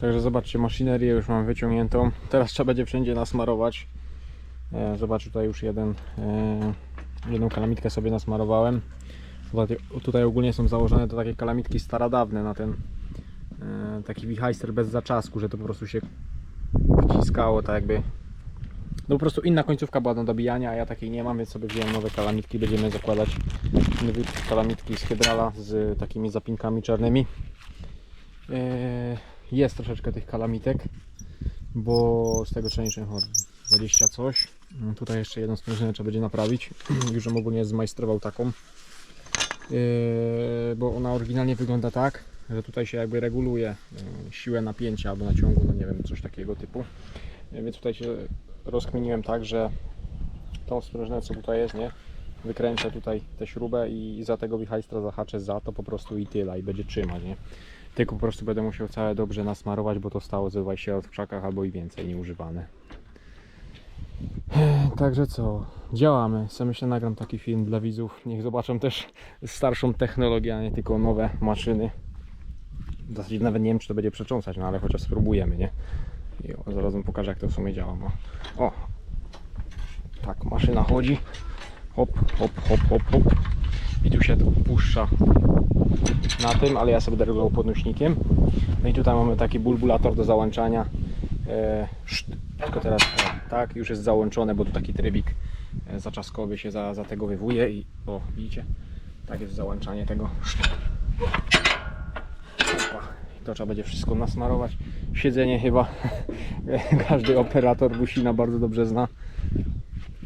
Także zobaczcie, maszynerię już mam wyciągniętą. Teraz trzeba będzie wszędzie nasmarować. E, Zobacz, tutaj już jeden, e, jedną kalamitkę sobie nasmarowałem. Tutaj, ogólnie są założone to takie kalamitki starodawne na ten e, taki wichajster bez zaczasku, że to po prostu się wciskało tak jakby no po prostu inna końcówka była do dobijania, a ja takiej nie mam, więc sobie wziąłem nowe kalamitki. Będziemy zakładać nowe kalamitki z Hydrala z takimi zapinkami czarnymi. Jest troszeczkę tych kalamitek, bo z tego chyba 20 coś. Tutaj jeszcze jedną sprężynę trzeba będzie naprawić. Już ją ogólnie zmajstrował taką. Eee, Bo ona oryginalnie wygląda tak, że tutaj się jakby reguluje e, siłę napięcia albo naciągu, no nie wiem, coś takiego typu. E, Więc tutaj się rozkminiłem tak, że tą sprężynę co tutaj jest, nie? Wykręcę tutaj tę śrubę i za tego wichajstra zahaczę za to po prostu i tyle i będzie trzymać, nie? Tylko po prostu będę musiał całe dobrze nasmarować, bo to stało 20 lat w krzakach albo i więcej nieużywane. Także co, działamy. Sam myślę nagram taki film dla widzów. Niech zobaczą też starszą technologię, a nie tylko nowe maszyny. W zasadzie nawet nie wiem, czy to będzie przecząsać, no ale chociaż spróbujemy, nie? I zaraz wam pokażę, jak to w sumie działa. O. tak, maszyna chodzi. Hop, hop, hop, hop, hop. I tu się to puszcza na tym, ale ja sobie będę regulował podnośnikiem. No i tutaj mamy taki bulbulator do załączania. E, tylko teraz o, tak, już jest załączone, bo tu taki trybik e, zaczaskowy się za, zategowywuje i o, widzicie? Tak jest załączanie tego. Szt. To trzeba będzie wszystko nasmarować. Siedzenie chyba każdy operator Busina bardzo dobrze zna.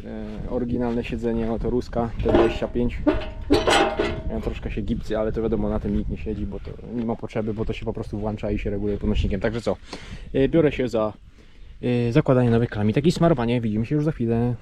E, oryginalne siedzenie, no to Ruska T25. Ja troszkę się gipcy, ale to wiadomo, na tym nikt nie siedzi, bo to nie ma potrzeby, bo to się po prostu włącza i się reguluje podnośnikiem. Także co, e, biorę się za e, zakładanie nowych klamitek i smarowanie. Widzimy się już za chwilę.